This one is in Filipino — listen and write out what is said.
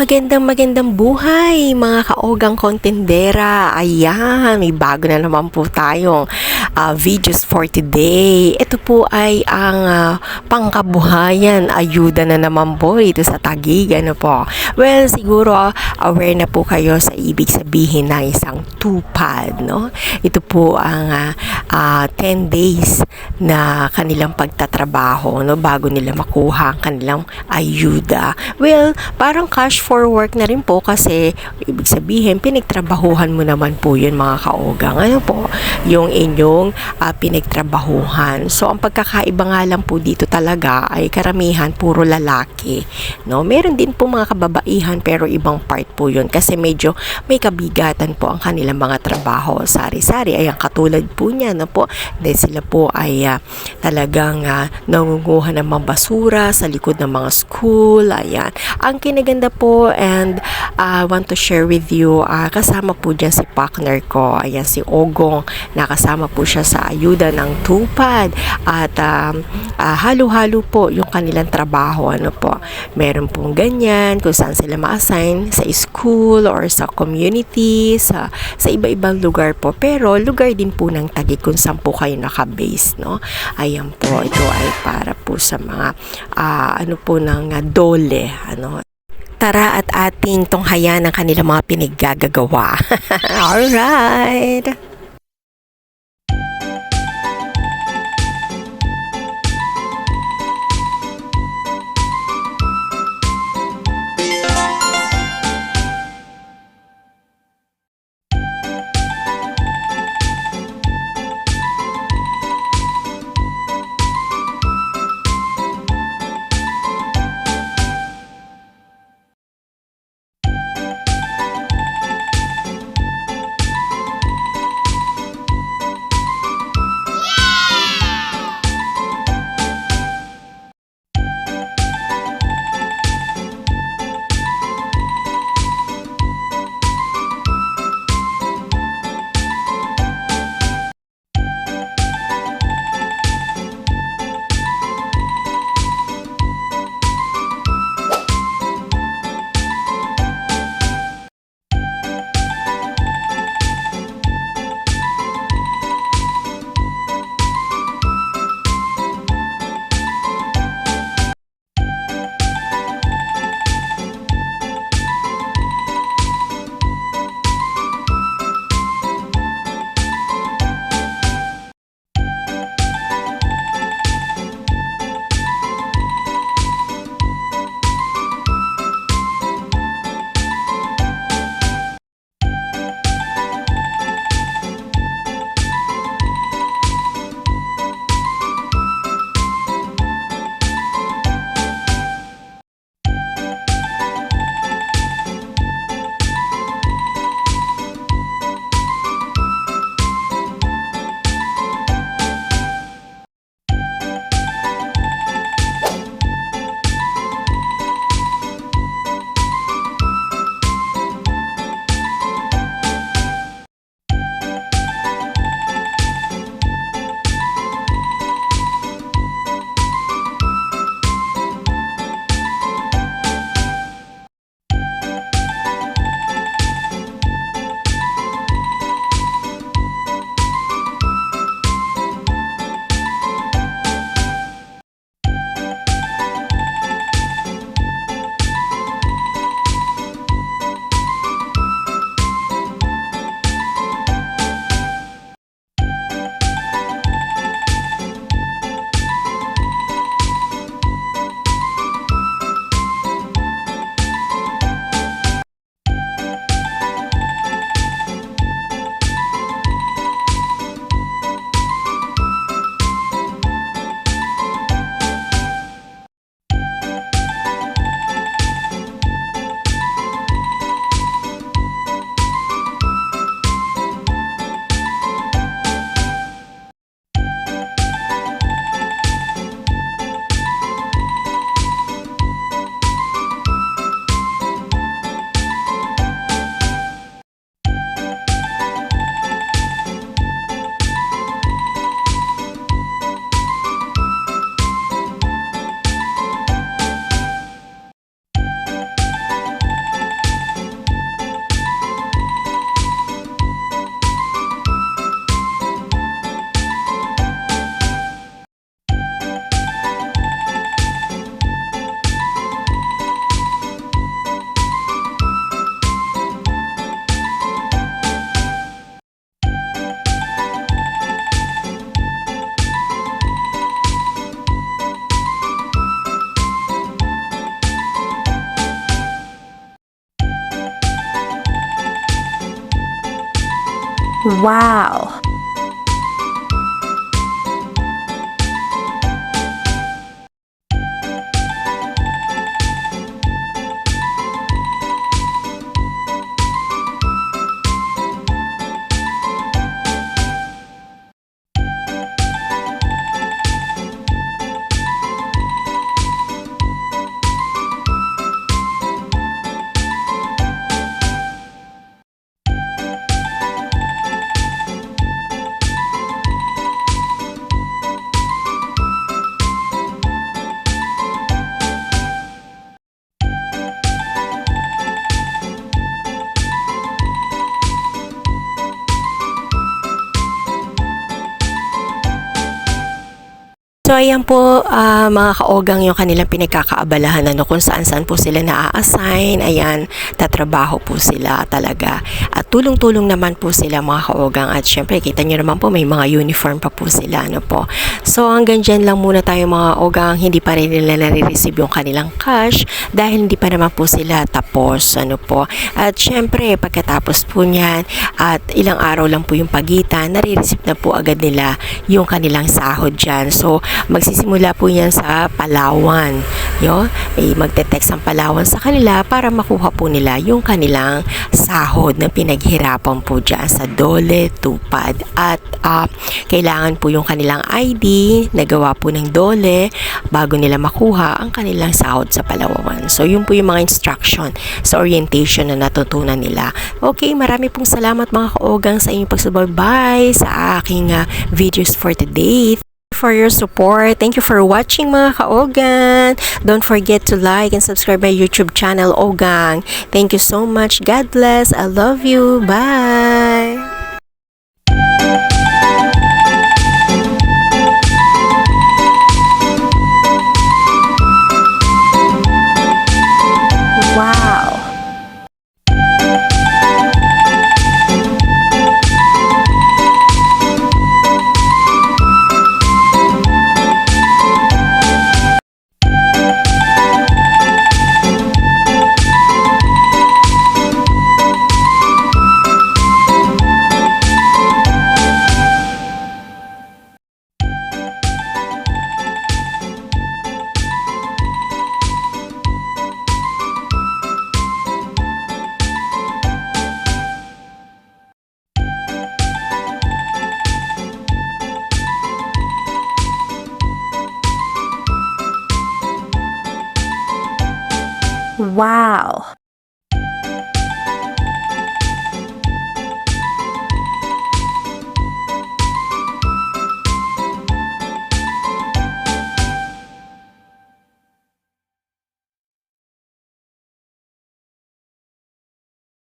Magandang magandang buhay mga kaogang kontendera. Ayan, may bago na naman po tayong ah, videos for today. Ito po ay ang ah, pangkabuhayan, ayuda na naman po ito sa Taguig. Ano po? Well, siguro aware na po kayo sa ibig sabihin ng isang tupad. No? Ito po ang ah, ah, 10 days na kanilang pagtatrabaho no? bago nila makuha ang kanilang ayuda. Well, parang cash for work na rin po kasi ibig sabihin pinagtrabahuhan mo naman po yun mga kaogang. Ano po? Yung inyong ah, pinagtrabahuhan. So, ang pagkakaiba nga lang po dito talaga ay karamihan puro lalaki. No? Meron din po mga kababaihan pero ibang part po yun kasi medyo may kabigatan po ang kanilang mga trabaho. Sari-sari, ayan katulad po niya. No po? Then sila po ay ah, talagang ah, nangunguha ng mga basura sa likod ng mga school. Ayan. Ang kinaganda po and I want to share with you, ah, kasama po dyan si partner ko. Ayan, si Ogong. Nakasama po siya sa ayuda ng tupad. At um, ah, halo-halo po yung kanilang trabaho. Ano po? Meron pong ganyan kung saan sila ma-assign sa school or sa community, sa, sa iba-ibang lugar po. Pero lugar din po ng tagi kung saan po kayo naka-base, no? Ayan po, ito ay para po sa mga ah, ano po ng ah, dole, ano? Tara at ating tunghayan ang kanilang mga pinaggagawa. Alright! Wow. So ayan po ah, mga kaogang yung kanilang pinagkakaabalahan ano kung saan saan po sila na-assign. Ayan, tatrabaho po sila talaga. At tulong-tulong naman po sila mga kaogang at syempre kita nyo naman po may mga uniform pa po sila ano po. So hanggang dyan lang muna tayo mga ogang hindi pa rin nila nare-receive yung kanilang cash dahil hindi pa naman po sila tapos ano po. At syempre pagkatapos po niyan at ilang araw lang po yung pagitan nare-receive na po agad nila yung kanilang sahod dyan. So magsisimula po yan sa Palawan. Yo, may magte-text ang Palawan sa kanila para makuha po nila yung kanilang sahod na pinaghirapan po dyan sa Dole Tupad. At ah, kailangan po yung kanilang ID na gawa po ng Dole bago nila makuha ang kanilang sahod sa Palawan. So yun po yung mga instruction sa orientation na natutunan nila. Okay, marami pong salamat mga kaogang sa inyong pagsubaybay sa aking ah, videos for today for your support. Thank you for watching mga kaogan. Don't forget to like and subscribe my YouTube channel Ogang. Thank you so much. God bless. I love you. Bye. Wow.